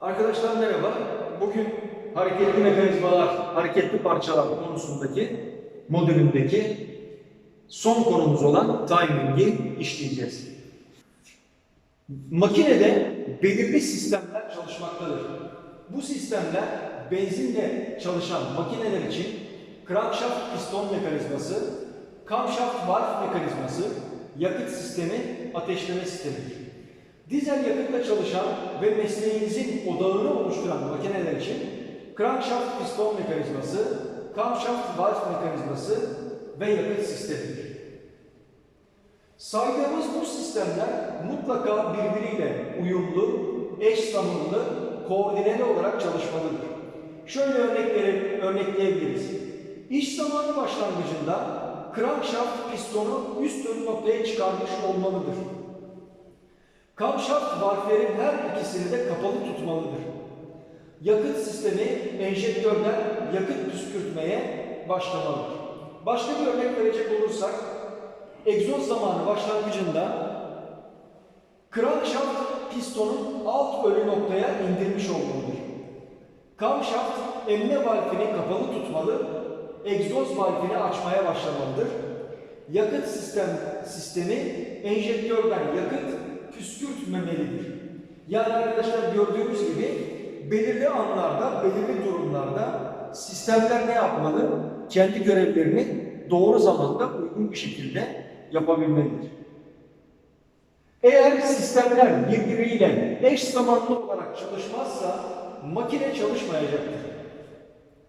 Arkadaşlar merhaba. Bugün hareketli mekanizmalar, hareketli parçalar konusundaki modülündeki son konumuz olan timing'i işleyeceğiz. Makinede belirli sistemler çalışmaktadır. Bu sistemler benzinle çalışan makineler için crankshaft piston mekanizması, camshaft valve mekanizması, yakıt sistemi, ateşleme sistemidir. Dizel yakıtla çalışan ve mesleğinizin odağını oluşturan makineler için crankshaft piston mekanizması, camshaft valve mekanizması ve yakıt sistemidir. Saydığımız bu sistemler mutlaka birbiriyle uyumlu, eş zamanlı, koordineli olarak çalışmalıdır. Şöyle örnekleri örnekleyebiliriz. İş zamanı başlangıcında crankshaft pistonu üst ön noktaya çıkarmış olmalıdır. Camshaft valflerin her ikisini de kapalı tutmalıdır. Yakıt sistemi enjektörden yakıt püskürtmeye başlamalıdır. Başka bir örnek verecek olursak, egzoz zamanı başlangıcında crankshaft pistonun alt ölü noktaya indirmiş olmalıdır. Camshaft emme valfini kapalı tutmalı, egzoz valfini açmaya başlamalıdır. Yakıt sistem sistemi enjektörden yakıt püskürtmemelidir. Yani arkadaşlar gördüğünüz gibi belirli anlarda, belirli durumlarda sistemler ne yapmalı? Kendi görevlerini doğru zamanda uygun bir şekilde yapabilmelidir. Eğer sistemler birbiriyle eş zamanlı olarak çalışmazsa makine çalışmayacaktır.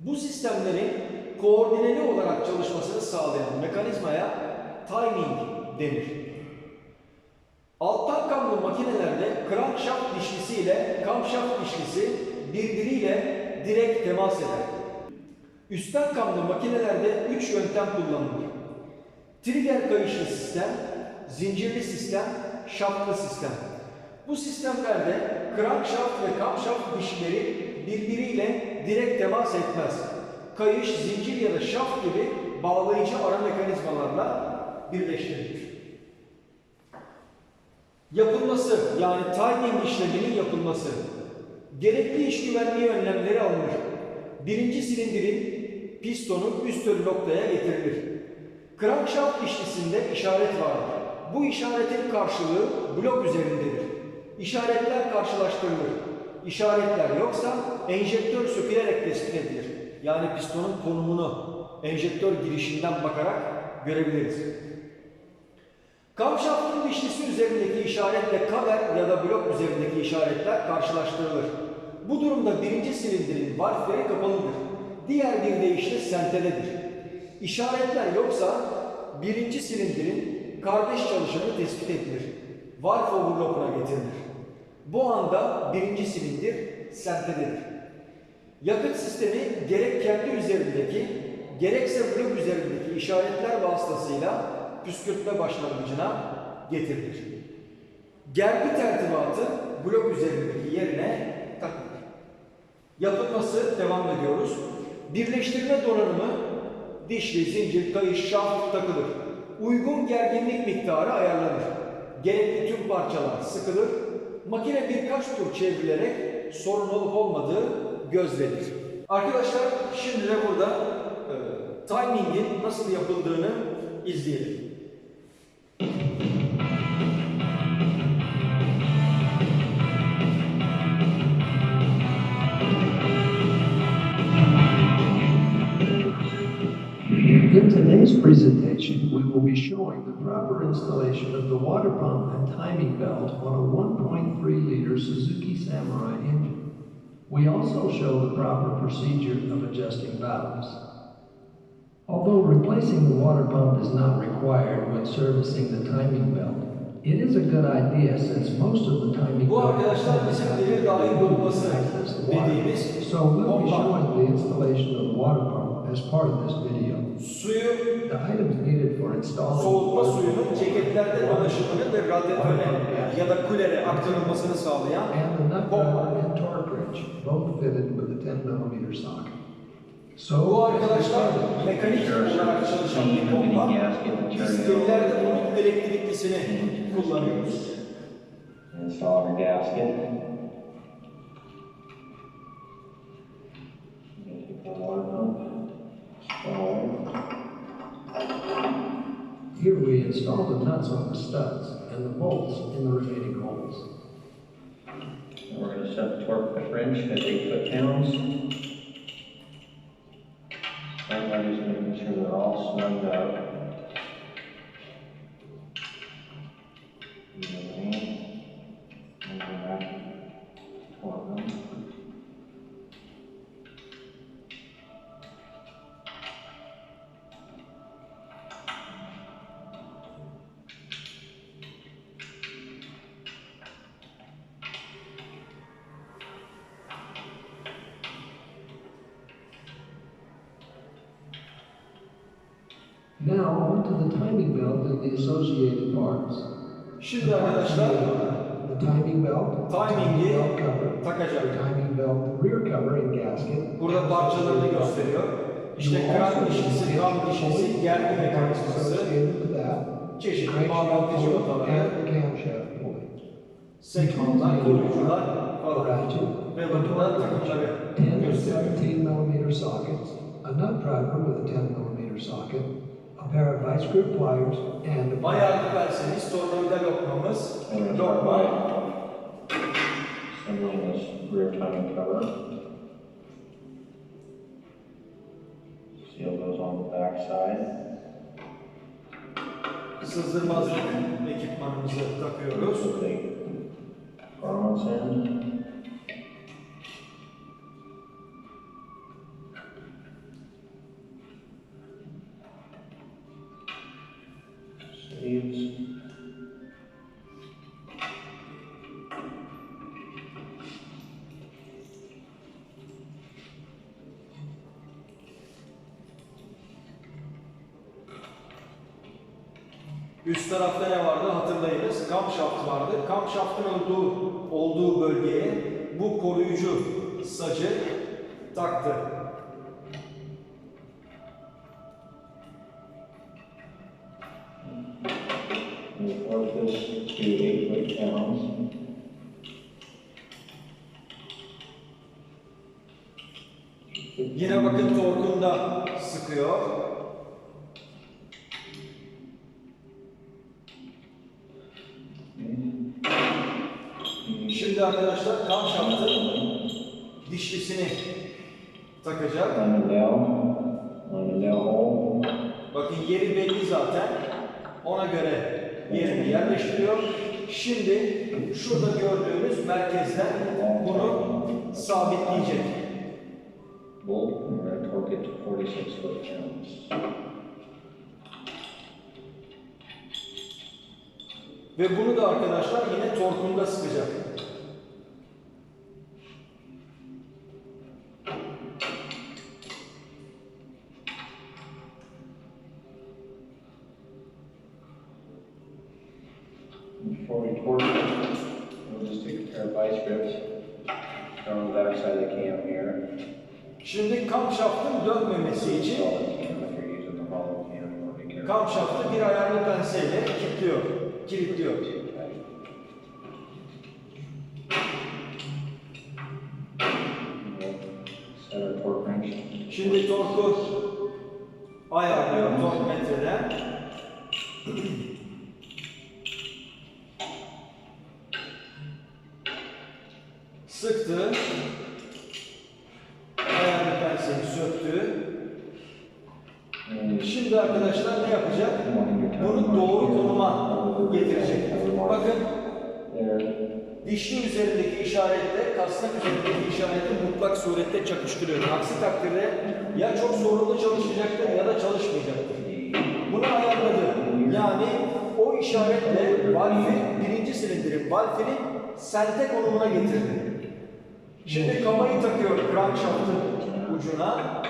Bu sistemlerin koordineli olarak çalışmasını sağlayan mekanizmaya timing denir. Alttan kamlı makinelerde crankshaft dişlisi ile camshaft dişlisi birbiriyle direkt temas eder. Üstten kamlı makinelerde üç yöntem kullanılır. Trigger kayışlı sistem, zincirli sistem, şaftlı sistem. Bu sistemlerde crankshaft ve camshaft dişleri birbiriyle direkt temas etmez. Kayış, zincir ya da şaft gibi bağlayıcı ara mekanizmalarla birleştirilir. Yapılması yani timing işleminin yapılması. Gerekli iş güvenliği önlemleri alınır. Birinci silindirin pistonu üst ölü noktaya getirilir. Crankshaft dişlisinde işaret vardır. Bu işaretin karşılığı blok üzerindedir. İşaretler karşılaştırılır. İşaretler yoksa enjektör sökülerek tespit edilir. Yani pistonun konumunu enjektör girişinden bakarak görebiliriz. Kamşaftın dişlisi üzerindeki işaretle kaver ya da blok üzerindeki işaretler karşılaştırılır. Bu durumda birinci silindirin valfleri kapalıdır. Diğer bir deyişle sentededir. İşaretler yoksa birinci silindirin kardeş çalışanı tespit edilir. Valve overlock'una getirilir. Bu anda birinci silindir sentededir. Yakıt sistemi gerek kendi üzerindeki gerekse blok üzerindeki işaretler vasıtasıyla püskürtme başlangıcına getirilir. Gergi tertibatı blok üzerindeki yerine takılır. Yapılması devam ediyoruz. Birleştirme donanımı dişli, zincir, kayış, şaft takılır. Uygun gerginlik miktarı ayarlanır. Gerekli tüm parçalar sıkılır. Makine birkaç tur çevrilerek sorun olup olmadığı gözlenir. Arkadaşlar şimdi de burada e, timing'in nasıl yapıldığını izleyelim. Of the water pump and timing belt on a 1.3-liter Suzuki Samurai engine. We also show the proper procedure of adjusting valves. Although replacing the water pump is not required when servicing the timing belt, it is a good idea since most of the timing Bu belt arkadaşlar bizim devir dahil dediğimiz So we'll be showing the installation of the water pump as part of this video. suyu soğutma suyunun ceketlerde dolaşımını ve radyatöre ya da kulere aktarılmasını sağlayan and the nut rod and torque So bu arkadaşlar mekanik olarak çalışan bir bomba. Biz gemilerde bunun elektriklisini kullanıyoruz. Install your gasket. Make it. Here we install the nuts on the studs and the bolts in the remaining holes. And we're gonna set the torque wrench at eight foot pounds. Everybody's making sure they're all snugged up. Now on to the timing belt and the associated parts. Şimdi uh, arkadaşlar The timing belt, Timingi belt cover, the takacak. timing belt rear cover and gasket. Burada parçalarını gösteriyor. İşte krank dişlisi, kam dişlisi, gergi mekanizması, Associated with that, çeşitli bağlantıcı odaları, and the camshaft pulley. sekmanlar, koruyucular falan. Ve bakımdan takımları 10 and gösteriyor. 17 millimeter sockets, a nut driver with a 10 millimeter socket, a pair of vice grip pliers, and a Ayarlı verseniz tornavida lokmamız, And we're gonna lokma, by assembling this rear timing cover. Seal goes on the back side. sızdırmazlık ekipmanımızı takıyoruz. With the garments in. Sleeves. Hatırlayınız. Kamşaft vardı. Kamşaftın olduğu, olduğu bölgeye bu koruyucu sacı taktı. Yine bakın torkunda sıkıyor. Şimdi arkadaşlar kamşaftın dişlisini takacak. Bakın yeri belli zaten. Ona göre yerini yerleştiriyor. Şimdi şurada gördüğünüz merkezden bunu sabitleyecek. bolt, and foot. Ve bunu da arkadaşlar yine torkunda sıkacak. Before we torque it, we'll just take a pair of vice grips, throw on the back side of the cam here. Şimdi kamşaftın dönmemesi için Solid cam if you're using the hollow cam, you wanna be careful. kamşaftı bir ayarlı penseyle kilitliyor. Kilitliyor. Set our torque wrench. Şimdi torku ayarlıyor tork metreden. Sıktı. Ayarlı penseyi söktü. Şimdi arkadaşlar ne yapacak? Bunu doğru konuma getirecek. Bakın dişli üzerindeki işaretle kasnak üzerindeki işareti mutlak surette çakıştırıyor. Aksi takdirde ya çok sorunlu çalışacaktır ya da çalışmayacaktır. Bunu ayarladı. Yani o işaretle valfi birinci silindirin valfini sente konumuna getirdi. Şimdi kamayı takıyor crankshaft'ın ucuna.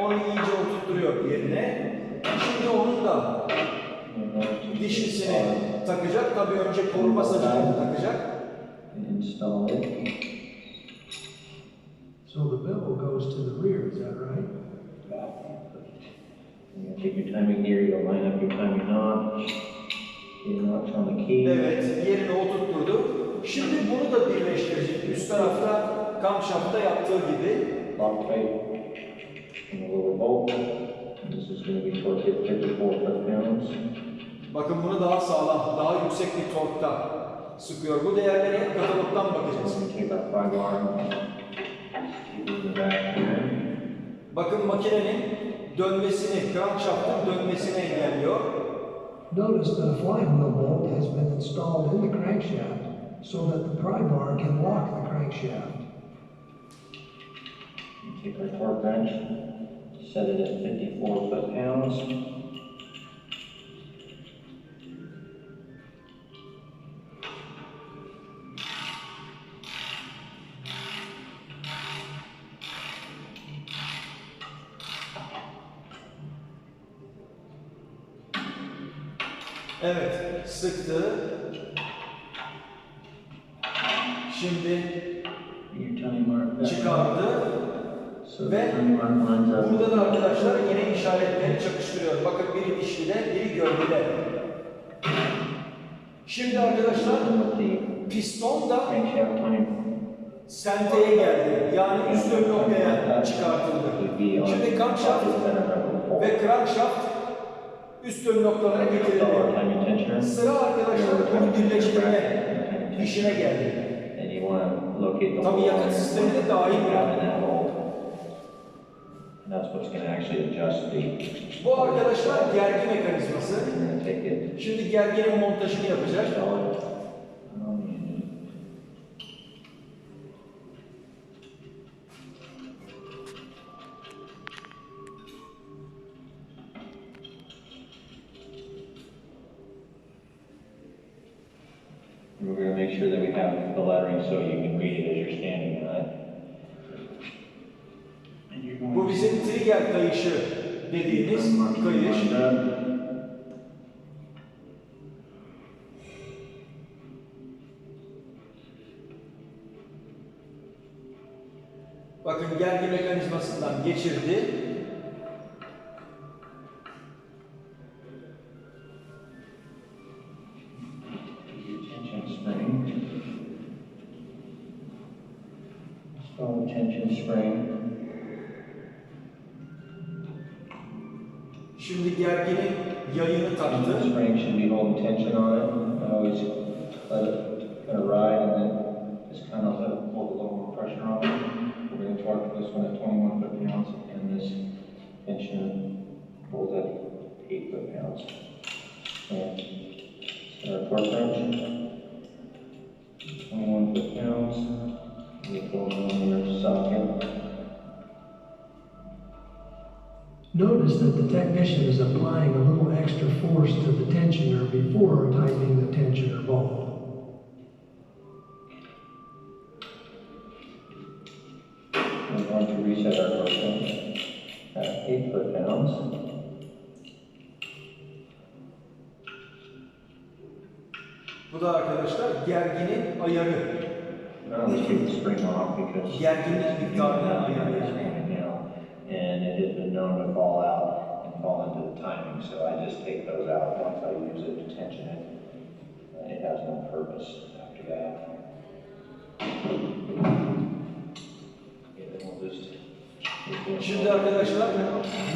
Onu iyice oturtturuyor yerine. Şimdi onun da dişlisini takacak. Tabii önce koruma sacını takacak. So the bevel goes to the rear, is that right? Take your timing gear, you'll line up your timing notch, your notch on the key. Evet, yerine oturtturdu. Şimdi bunu da birleştirecek. Üst tarafta kamşafta yaptığı gibi. Bakın bunu daha sağlam, daha yüksek bir torkta sıkıyor. Bu değerlere hep katalogdan bakacağız. Bakın makinenin dönmesini, crankshaft'ın dönmesini engelliyor. Notice that a flywheel bolt has been installed in the crankshaft so that the pry bar can lock the crankshaft. Take our torque wrench, set it at fifty-four foot-pounds. Evet, sıktı. Ve. Burada da arkadaşlar yine işaretleri çakıştırıyor. Bakın biri dişlide, biri gövdede. Şimdi arkadaşlar piston da senteye geldi. Yani üst ön noktaya çıkartıldı. Şimdi crankshaft ve crankshaft üst ön noktalara getirildi. Sıra arkadaşlar bunu birleştirme işine geldi. Tabii yakıt sistemi de dahil yani. And that's what's going to actually adjust the. Bu arkadaşlar gergi mekanizması. We're going to take it. Şimdi gerginin montajını yapacak. install it on the engine. And We're gonna make sure that we have the lettering so you can read it as you're standing on it. Bu bizim trigger kayışı dediğimiz kayış. Bakın gergi mekanizmasından geçirdi. Your tension spring. Şimdi gerginin yayını The taktı. spring should be holding tension on it. I always let it kind of ride and then just kind of let it hold a little more pressure on it. We're gonna torque this one at twenty-one foot pounds and this tension holds at Notice that the technician is applying a little extra force to the tensioner before tightening the tensioner bolt. We're going to reset our torque at eight foot pounds. Bu da arkadaşlar gerginin ayarı. Now let's take the spring off because. Gerginlik miktarını It's the so I just take those out once I use it to tension it. Uh, It has no purpose after that. Okay, then we'll just. Şimdi arkadaşlar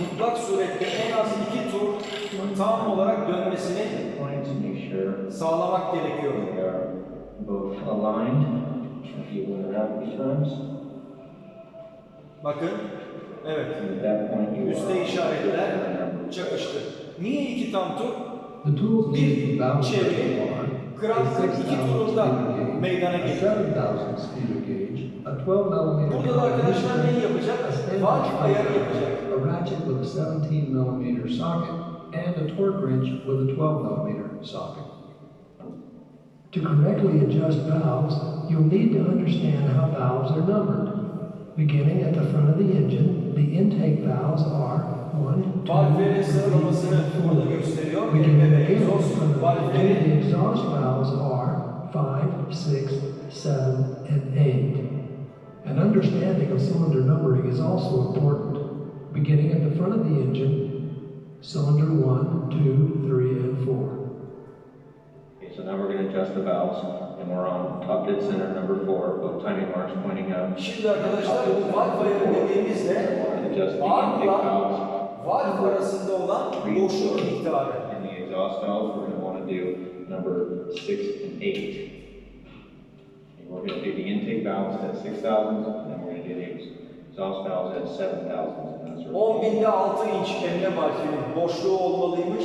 mutlak surette en az iki tur tam olarak dönmesini Points, make sure sağlamak gerekiyor. they are both aligned, even when they're out times. Bakın, evet, üstte işaretler çakıştı. Niye iki tam tur? Çeviri, are krankın iki turunda meydana geliyor. 7000 speeder gauge, a 12 millimeter. Burada da arkadaşlar neyi yapacak? Valve ayarı yapacak. A ratchet with a 17 millimeter socket and a torque wrench with a 12 millimeter socket. To correctly adjust valves, you'll need to understand how valves are numbered. Beginning at the front of the engine, the intake valves are 1, 2, Valvelerin 3, 4. Beginning again at the front of the engine, the exhaust valves are 5, 6, 7, and 8. An understanding of cylinder numbering is also important. Beginning at the front of the engine, cylinder 1, 2, 3, and 4. Okay, so now we're gonna adjust the valves. We're on dead center number four, both timing marks pointing up. Şimdi arkadaşlar bu valve ayarı dediğimizde valves valve arasında olan boşluk miktarı. and the exhaust valves, we're gonna wanna do number six and eight. And we're gonna do the intake valves at six thousand, and then we're gonna do the exhaust valves at seven thousand. 10 binde 6 inç emre valfinin boşluğu olmalıymış.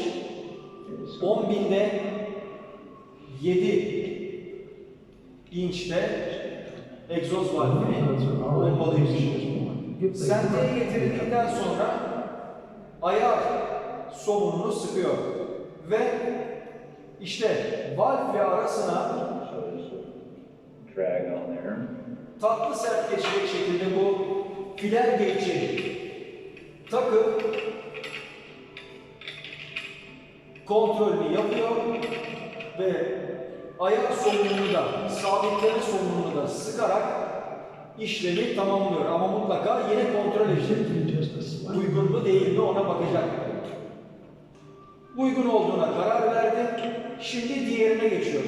10 binde 7 inçte egzoz Those are already olmalıymış. Senteye getirildikten sonra ayar somununu sıkıyor. Ve işte valf ve arasına tatlı sert geçecek şekilde bu filer geçi takıp kontrolünü yapıyor ve ayar somununu da sabitleme somununu da sıkarak işlemi tamamlıyor. Ama mutlaka yine kontrol edecek. Uygun mu değil mi ona bakacak. Uygun olduğuna karar verdi. Şimdi diğerine geçiyor.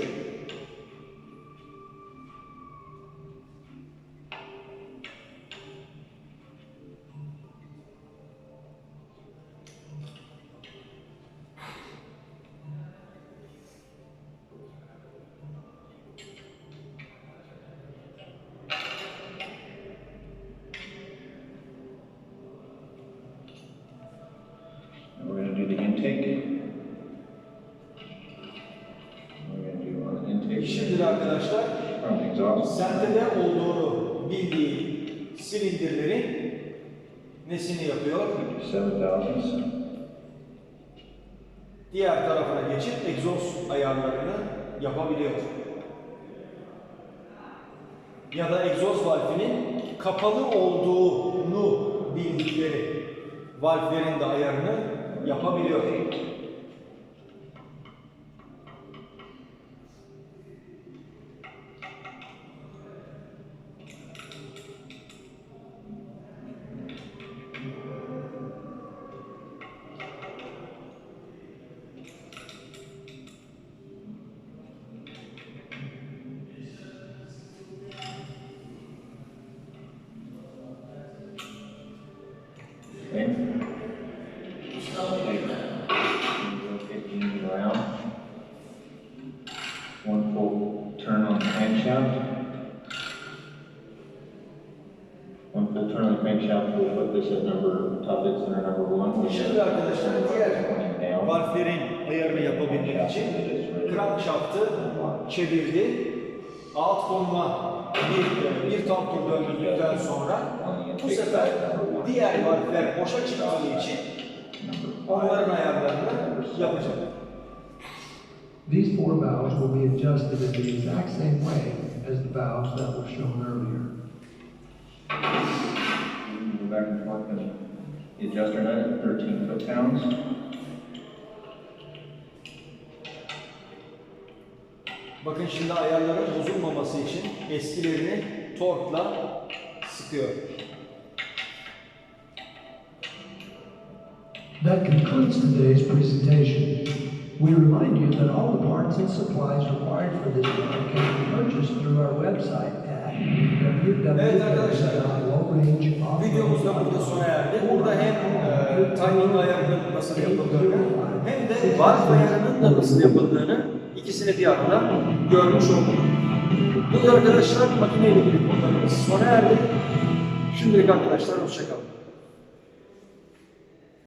Arkadaşlar sentede olduğunu bildiği silindirlerin nesini yapıyor? Diğer tarafına geçip egzoz ayarlarını yapabiliyor. Ya da egzoz valfinin kapalı olduğunu bildikleri valflerin de ayarını yapabiliyor. At number, top dead center number one. Şimdi arkadaşlar diğer down. valflerin ayarını yapabilmek için crankshaft'ı çevirdi. Alt konuma bir, bir tam tur döndürdükten sonra bu sefer diğer valfler boşa çıktığı için onların ayarlarını yapacak. These four valves will be adjusted in the exact same way as the valves that were shown earlier. Go back and forth and the adjuster nut at thirteen foot pounds. Bakın şimdi ayarların bozulmaması için eskilerini torkla sıkıyor. That concludes today's presentation. We remind you that all the parts and supplies required for this work can be purchased through our website at Evet arkadaşlar, www.lowrangeoffroad.com. Videomuz da burada sona erdi. Burada hem e, timing ayarının nasıl yapıldığını hem de valve ayarının da nasıl yapıldığını ikisini bir arada görmüş olduk. Burada arkadaşlar makineyle ilgili konularımız sona erdi. Şimdilik arkadaşlar hoşçakalın.